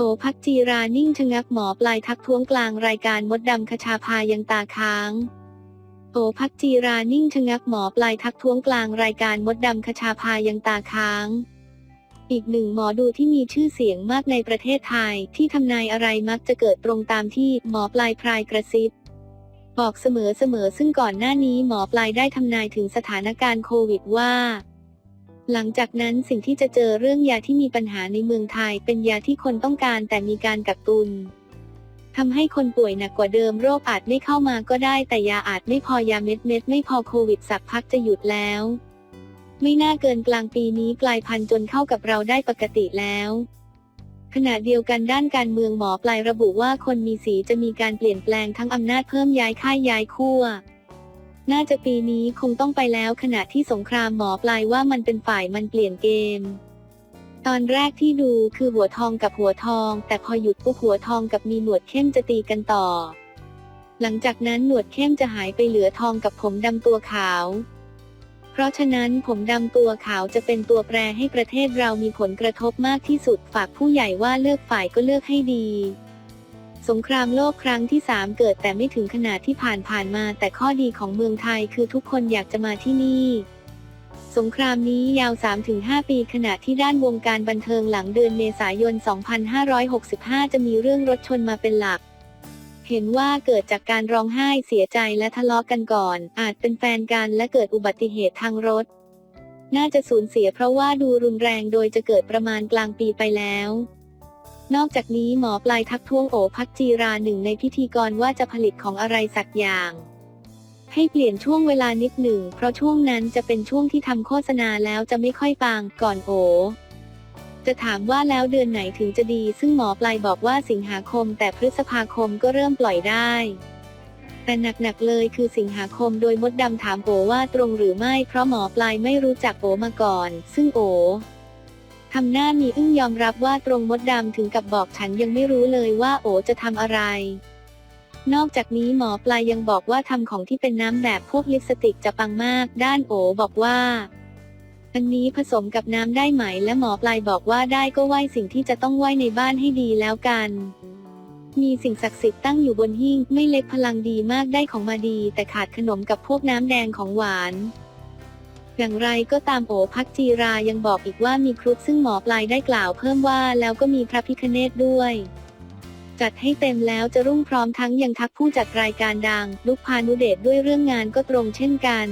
โอภัจีรานิ่งชะงักหมอปลายทักท้วงกลางรายการมดดำคชาพายังตาค้าง โอพักจีรานิ่งชะงักหมอปลายทักท้วงกลางรายการมดดำคชาพายังตาค้าง อีกหนึ่งหมอดูที่มีชื่อเสียงมากในประเทศไทย ที่ทำนายอะไรมักจะเกิดตรงตามที่หมอปลายพรายกระซิบบอกเสมอเสมอซึ่งก่อนหน้านี้หมอปลายได้ทำนายถึงสถานการณ์โควิดว่า หลังจากนั้นสิ่งที่จะเจอเรื่องยาที่มีปัญหาในเมืองไทย เป็นยาที่คนต้องการแต่มีการกักตุนทำให้คนป่วยหนักกว่าเดิมโรคอาจไม่เข้ามาก็ได้แต่ยาอาจไม่พอยาเม็ดเม็ดไม่พอโควิดสักพักจะหยุดแล้ว ไม่น่าเกินกลางปีนี้กลายพันธุ์จนเข้ากับเราได้ปกติแล้ว ขณะเดียวกันด้านการเมืองหมอปลายระบุว่าคนมีสีจะมีการเปลี่ยนแปลงทั้งอำนาจเพิ่มย้ายค่ายย้ายขั้ว น่าจะปีนี้คงต้องไปแล้วขณะที่สงครามหมอปลายว่ามันเป็นฝ่ายมันเปลี่ยนเกม ตอนแรกที่ดูคือหัวทองกับหัวทอง แต่พอหยุดปุ๊บหัวทองกับมีหนวดเข้มจะตีกันต่อ หลังจากนั้นหนวดเข้มจะหายไปเหลือทองกับผมดำตัวขาว เพราะฉะนั้นผมดำตัวขาวจะเป็นตัวแปรให้ประเทศเรามีผลกระทบมากที่สุดฝากผู้ใหญ่ว่าเลือกฝ่ายก็เลือกให้ดี สงครามโลกครั้งที่ 3 เกิดแต่ไม่ถึงขนาดที่ผ่านผ่านมา แต่ข้อดีของเมืองไทยคือทุกคนอยากจะมาที่นี่ สงครามนี้ยาว 3-5 ปีขณะที่ด้านวงการบันเทิงหลังเดือนเมษายน 2565 จะมีเรื่องรถชนมาเป็นหลัก เห็นว่าเกิดจากการร้องไห้เสียใจและทะเลาะกันก่อน อาจเป็นแฟนกันและเกิดอุบัติเหตุทางรถ น่าจะสูญเสียเพราะว่าดูรุนแรงโดยจะเกิดประมาณกลางปีไปแล้ว นอกจากนี้หมอปลายทักท้วงโอพักจีราหนึ่งในพิธีกรว่าจะผลิตของอะไรสักอย่าง ให้เปลี่ยนช่วงเวลานิดหนึ่ง เพราะช่วงนั้นจะเป็นช่วงที่ทำโฆษณาแล้วจะไม่ค่อยปังก่อนโอ จะถามว่าแล้วเดือนไหนถึงจะดี ซึ่งหมอปลายบอกว่าสิงหาคม แต่พฤษภาคมก็เริ่มปล่อยได้ แต่หนักๆเลยคือสิงหาคมโดยมดดำถามโอว่าตรงหรือไม่เพราะหมอปลายไม่รู้จักโอมาก่อน ซึ่งโอำหน้ามีอึ้งยอมรับว่าตรงมดดำถึงกับบอกฉันยังไม่รู้เลยว่าโอจะทำอะไร นอกจากนี้หมอปลายยังบอกว่าทำของที่เป็นน้ำแบบพวกลิปสติกจะปังมาก ด้านโอบอกว่าอันนี้ผสมกับน้ำได้ไหม และหมอปลายบอกว่าได้ก็ไหวสิ่งที่จะต้องไหวในบ้านให้ดีแล้วกัน มีสิ่งศักดิ์สิทธิ์ตั้งอยู่บนหิ้งไม่เล็กพลังดีมากได้ของมาดี แต่ขาดขนมกับพวกน้ำแดงของหวาน อย่างไรก็ตามโอพักจีรายังบอกอีกว่ามีครุฑซึ่งหมอปลายได้กล่าวเพิ่มว่าแล้วก็มีพระพิคเนตด้วย จัดให้เต็มแล้วจะรุ่งพร้อมทั้งยังทักผู้จัดรายการดัง ลุกพานุเดชด้วยเรื่องงานก็ตรงเช่นกัน